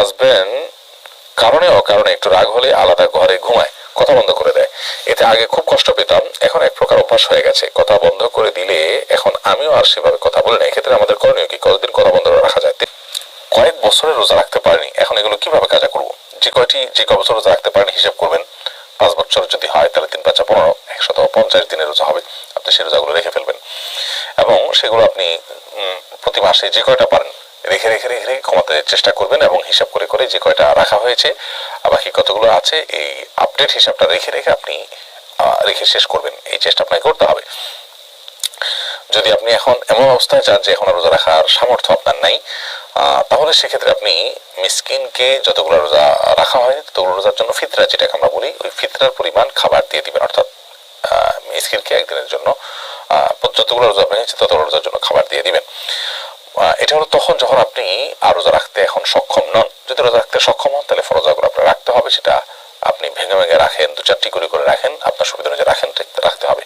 Husband কারণে অকারণে একটু রাগ হলে আলাদা ঘরে ঘুমায়, কথা বন্ধ করে দেয়। এতে আগে খুব কষ্ট পেতাম, এখন এক প্রকার অভ্যাস হয়ে গেছে। কথা বন্ধ করে দিলে এখন আমিও আর সেভাবে কথা বলি না। এক্ষেত্রে আমাদের করণীয় কি? কতদিন কথা বন্ধ রাখা যায়? কয়েক বছরের রোজা রাখতে পারিনি। এখন এগুলো কীভাবে কাজা করব? যে কয়টি যে কয় বছর রোজা রাখতে পারেনি, হিসাব করবেন। পাঁচ বছর যদি হয়, তাহলে তিন, পাঁচা পনেরো, একশত পঞ্চাশ দিনের রোজা হবে। আপনি সেই রোজাগুলো রেখে ফেলবেন। এবং সেগুলো আপনি প্রতি মাসে যে কয়টা পারেন রেখে রেখে রেখে রেখে কমাতে চেষ্টা করবেন এবং হিসাব করে করে যে কয়টা রাখা হয়েছে বাকি কতগুলো আছে, এই আপডেট হিসাবটা রেখে রেখে আপনি রেখে শেষ করবেন। এই চেষ্টা আপনাকে করতে হবে। যদি আপনি এখন এমন অবস্থায় যান যে এখন রোজা রাখার সামর্থ্য আপনার নাই তাহলে সেক্ষেত্রে আপনি মিসকিনকে যতগুলো রোজা রাখা হয়, ততগুলো রোজার জন্য ফিতরা, যেটাকে আমরা বলি, ওই ফিতরার পরিমাণ খাবার দিয়ে দিবেন। অর্থাৎ মিসকিনকে একদিনের জন্য যতগুলো রোজা ভেঙেছে ততগুলো রোজার জন্য খাবার দিয়ে দিবেন। এটা হলো তখন যখন আপনি আর রোজা রাখতে এখন সক্ষম নন। যদি রোজা রাখতে সক্ষম হন, তাহলে ফরোজাগুলো আপনার রাখতে হবে, সেটা আপনি ভেঙে ভেঙে রাখেন, দু চারটি করে করে রাখেন, আপনার সুবিধা অনুযায়ী রাখেন রাখতে হবে।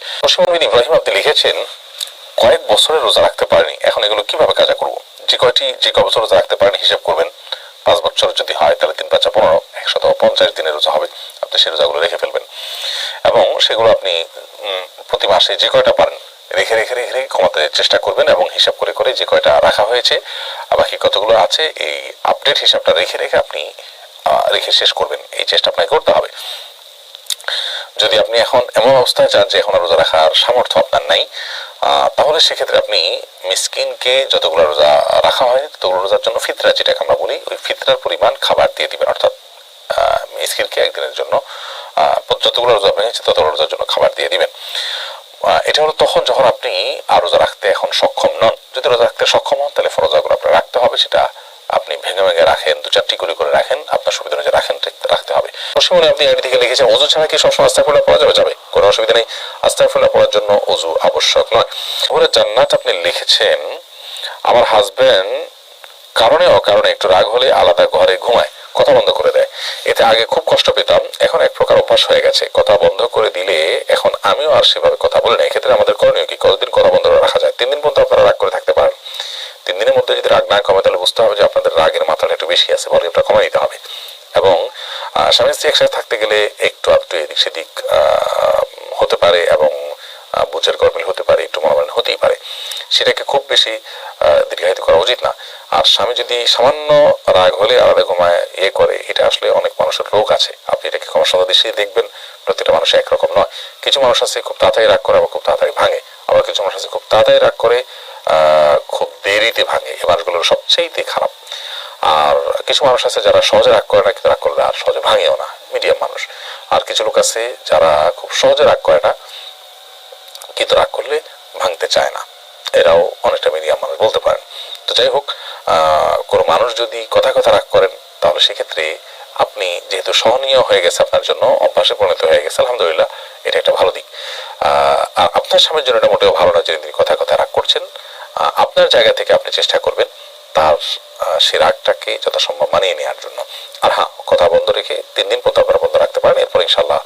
বিন ইব্রাহিম আপনি লিখেছেন, কয়েক বছরের রোজা রাখতে পারেনি, এখন এগুলো কীভাবে কাজা করব? যে কয়টি, যে কয় বছর রোজা রাখতে পারেনি, হিসাব করবেন। পাঁচ বছর যদি হয়, তাহলে তিন, পাঁচা, পনেরো একশত পঞ্চাশ দিনের রোজা হবে। আপনি সেই রোজাগুলো রেখে ফেলবেন। এবং সেগুলো আপনি প্রতি মাসে যে কয়টা পারেন রেখে রেখে রেখে রেখে কমাতে চেষ্টা করবেন এবং হিসাব করে করে যে কয়টা রাখা হয়েছে বাকি কতগুলো আছে, এই আপডেট হিসাবটা রেখে রেখে আপনি রেখে শেষ করবেন। এই চেষ্টা আপনাকে করতে হবে। যদি আপনি এখন এমন অবস্থায় যান যে এখন রোজা রাখার সামর্থ্য আপনার নাই তাহলে সেক্ষেত্রে আপনি মিসকিনকে যতগুলো রোজা রাখা হয় ততগুলো রোজার জন্য ফিতরা, যেটাকে আমরা বলি, ওই ফিতরার পরিমাণ খাবার দিয়ে দিবেন। অর্থাৎ মিসকিনকে একদিনের জন্য যতগুলো রোজা ভেঙেছে ততগুলো রোজার জন্য খাবার দিয়ে দিবেন। এটা হলো তখন যখন আপনি আর রোজা রাখতে এখন সক্ষম নন। যদি রোজা রাখতে সক্ষম হন, তাহলে ফরোজাগুলো আপনার রাখতে হবে, সেটা আপনি ভেঙে ভেঙে রাখেন, দু চারটি করে করে রাখেন, আপনার সুবিধা অনুযায়ী রাখেন রাখতে হবে। পশ্চিমবঙ্গে আপনি আইডি থেকে লিখেছেন, অজু ছাড়া কি সবসময় আস্তাফুল্লাহ পড়া যাবে? যাবে। কোনো অসুবিধা নেই। আস্তাফুল্লাহ পড়ার জন্য অজু আবশ্যক নয়। তাহলে জান্নাত আপনি লিখেছেন, আমার হাজবেন্ড কারণে অকারণে একটু রাগ হলে আলাদা ঘরে ঘুমায়, কথা বন্ধ করে দেয়। এতে আগে খুব কষ্ট পেতাম এখন এক প্রকার অভ্যাস হয়ে গেছে। কথা বন্ধ করে দিলে এখন আমিও আর সেভাবে কথা বলি না। এক্ষেত্রে আমাদের করণীয় কি? কতদিন কথা বন্ধ রাখা যায়? তিন দিন পর্যন্ত আপনারা রাগ করে থাকতে পারেন। তিন দিনের মধ্যে যদি রাগ না কমে, তাহলে বুঝতে হবে যে আপনাদের রাগের মাত্রাটা একটু বেশি আছে, ভলিউমটা কমাই দিতে হবে। এবং স্বামী স্ত্রী একসাথে থাকতে গেলে একটু আধটু এদিক সেদিক হতে পারে এবং বুঝের গরমিল হতে পারে, একটু মনোমালিন হতেই পারে। সেটাকে খুব বেশি দীর্ঘায়িত করা উচিত না। আর স্বামী যদি সামান্য রাগ হলে আলাদা ঘুমায় ইয়ে করে, এটা আসলে অনেক মানুষের রোগ আছে। আপনি এটাকে ক্ষমতা দৃষ্টি দেখবেন প্রতিটা মানুষ একরকম নয়। কিছু মানুষ আছে খুব তাড়াতাড়ি রাগ করে, আবার খুব তাড়াতাড়ি ভাঙে। আবার কিছু মানুষ আছে খুব তাড়াতাড়ি রাগ করে খুব দেরিতে ভাঙে। এ মানুষগুলো সবচেয়েতে খারাপ। আর কিছু মানুষ আছে যারা সহজে রাগ করে না, কিন্তু রাগ করলে আর সহজে ভাঙেও না, মিডিয়াম মানুষ। আর কিছু লোক আছে যারা খুব সহজে রাগ করে না, কিন্তু রাগ করলে ভাঙতে চায় না। এরাও অনেকটা মিডিয়াম মানুষ বলতে পারেন। তো যাই হোক কোনো মানুষ যদি কথা কথা রাগ করেন, তাহলে সেক্ষেত্রে আপনি যেহেতু সহনীয় হয়ে গেছে আপনার জন্য, অভ্যাসে পরিণত হয়ে গেছে, আলহামদুলিল্লাহ, এটা একটা ভালো দিক। আর আপনার স্বামীর জন্য এটা মোটেও ভালো না যে তিনি কথা কথা রাগ করছেন আপনার জায়গা থেকে আপনি চেষ্টা করবেন তার সেই রাগটাকে যথাসম্ভব মানিয়ে নেওয়ার জন্য। আর হ্যাঁ কথা বন্ধ রেখে তিন দিন পর্যন্ত আপনারা বন্ধ রাখতে পারেন, এরপর ইনশাল্লাহ